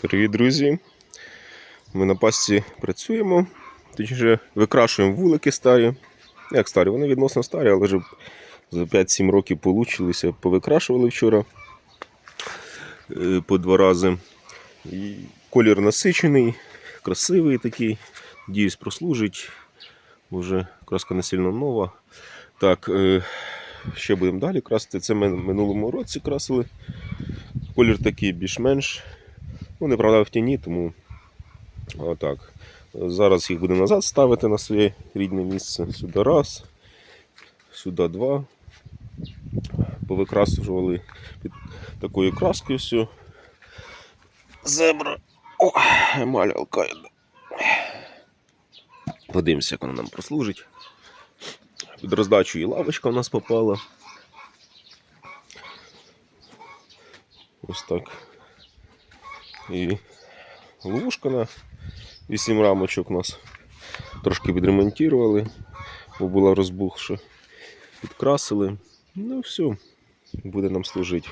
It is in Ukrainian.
Привіт, друзі! Ми на пасті працюємо, точніше викрашуємо вулики старі. Як старі? Вони відносно старі, але вже за 5-7 років получилися. Повикрашували вчора е, по два рази. І колір насичений, красивий такий. Надіюсь, прослужить. Вже краска не сильно нова. Так, е, ще будемо далі красити. Це ми минулому році красили. Колір такий більш-менш. Ну, не правда в тіні, тому отак. Зараз їх будемо назад ставити на своє рідне місце. Сюди раз, сюди два. Повикрасували під такою краскою все. Зебра. О, емаль алкаїда. Подивимося, як вона нам прослужить. Під роздачу і лавочка в нас попала. Ось так. І ловушка на 8 рамочок нас. Трошки відремонтували, бо була розбухша. Підкрасили. Ну все, буде нам служити.